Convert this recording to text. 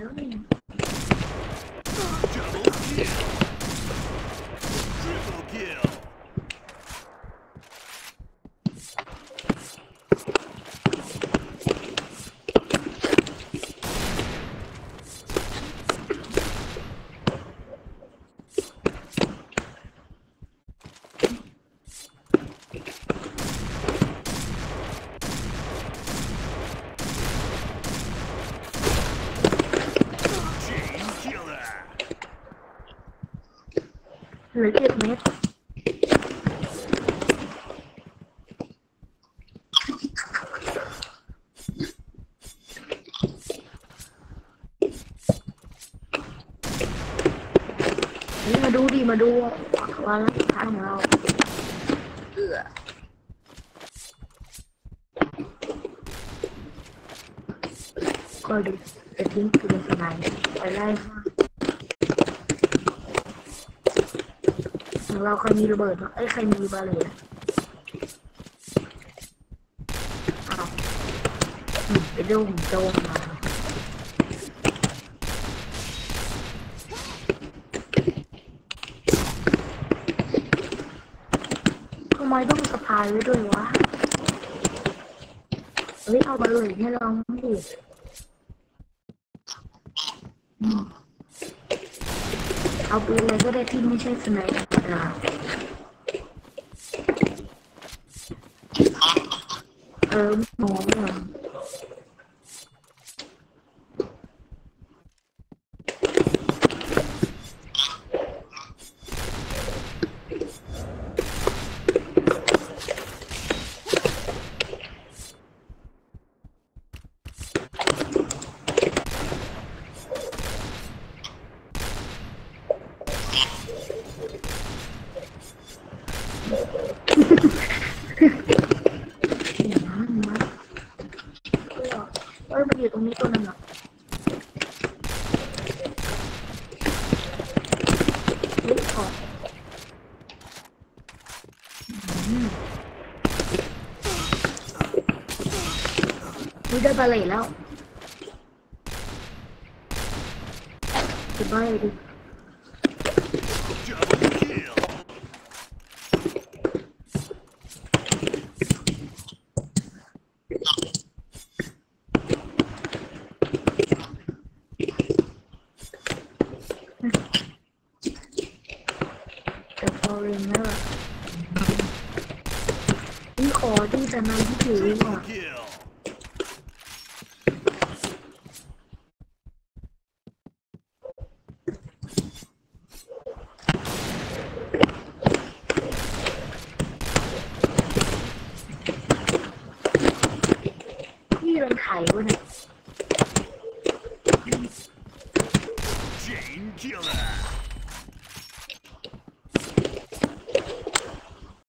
แล้ว หลือเจ็ดเม็ดมาดูดิมาดูวันละทายของเราเออก็ดูจะทิ้งคือสบายไปไล่ค่ะ ของเราใครมีระเบิดบ้างเอ้ใครมีบาเลตอะอ้าวหยิบไปโดนโจมมาทำไมต้องสะพายไว้ด้วยวะ เฮ้ยเอาบาเลตให้ลองดิอืม เอาปืนอะไรก็ได้ที่ไม่ใช่สไนเปอร์ธรรมดาเออหมอเหรออย่ เออมันอยู่ตรงนี้ตัวนึงอะเขออืมอุ๊ยได้บาเลตแล้วจะบาดิ Double kill. แต่พอเรียน แล้วอะนี่ขอที่จะนำที่ถือว่ะนี่เป็นไข่วะเนี่ย Chain killer.